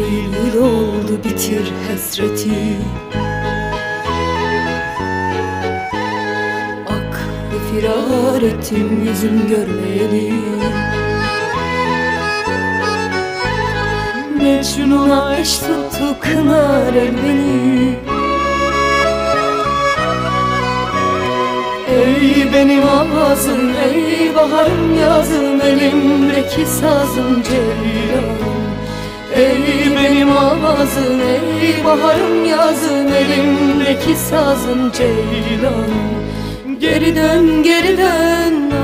yıl oldu bitir hasreti. Ak ve firar ettim yüzüm görmeyeli Mecnun'a eş tuttu kınar el beni. Ey benim ağzım, ey baharım yazım Elimdeki sazım ceylanım Ey ağzım, ey baharım yazım Elimdeki sazım ceylanım Geri dön, geri dön